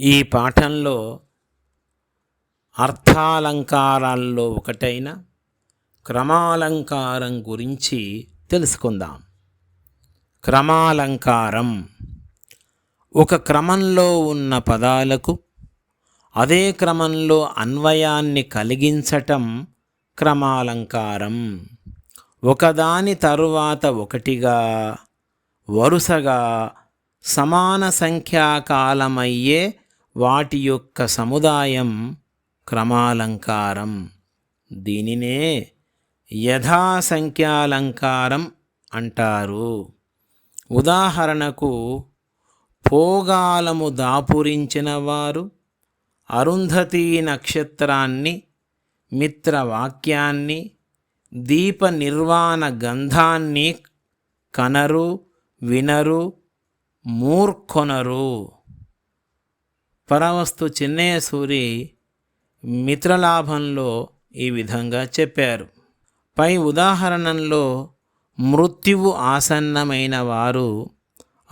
ఈ పాఠంలో అర్థాలంకారాల్లో ఒకటైన క్రమాలంకారం గురించి తెలుసుకుందాం. క్రమాలంకారం ఒక క్రమంలో ఉన్న పదాలకు అదే క్రమంలో అన్వయాన్ని కలిగించటం క్రమాలంకారం. ఒకదాని తరువాత ఒకటిగా వరుసగా సమాన సంఖ్యాకాలమయ్యే వాటి యొక్క సముదాయం క్రమాలంకారం. దీనినే యథాసంఖ్యాలంకారం అంటారు. ఉదాహరణకు పోగాలము దాపురించిన వారు అరుంధతీ నక్షత్రాన్ని మిత్రవాక్యాన్ని దీప నిర్వాణ గంధాన్ని కనరు వినరు మూర్ఖొనరు. పరవస్తు చిన్నయ్య సూరి మిత్రలాభంలో ఈ విధంగా చెప్పారు. పై ఉదాహరణలో మృత్యువు ఆసన్నమైన వారు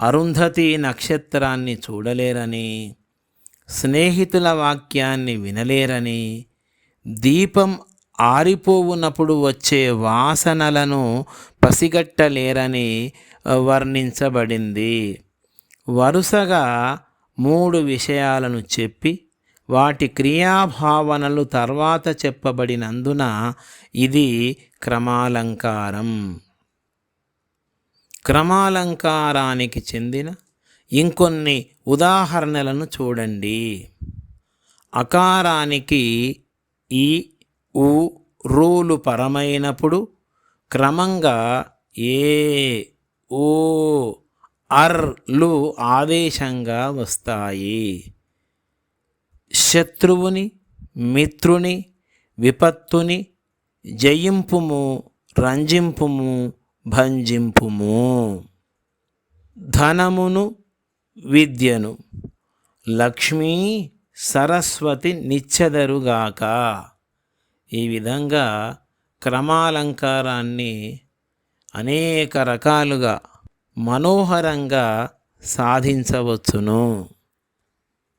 అరుంధతి నక్షత్రాన్ని చూడలేరని స్నేహితుల వాక్యాన్ని వినలేరని దీపం ఆరిపోవునప్పుడు వచ్చే వాసనలను పసిగట్టలేరని వర్ణించబడింది. వరుసగా మూడు విషయాలను చెప్పి వాటి క్రియాభావనలు తర్వాత చెప్పబడినందున ఇది క్రమాలంకారం. క్రమాలంకారానికి చెందిన ఇంకొన్ని ఉదాహరణలను చూడండి. అకారానికి ఈ ఉ రూలు పరమైనప్పుడు క్రమంగా ఏ ఓ అర్లు ఆదేశంగా వస్తాయి. శత్రువుని మిత్రుని విపత్తుని జయింపుము రంజింపుము భంజింపుము. ధనమును విద్యను. లక్ష్మీ సరస్వతి నిచ్చెదరుగాక. ఈ విధంగా క్రమాలంకారాన్ని అనేక రకాలుగా మనోహరంగా సాధించవచ్చును.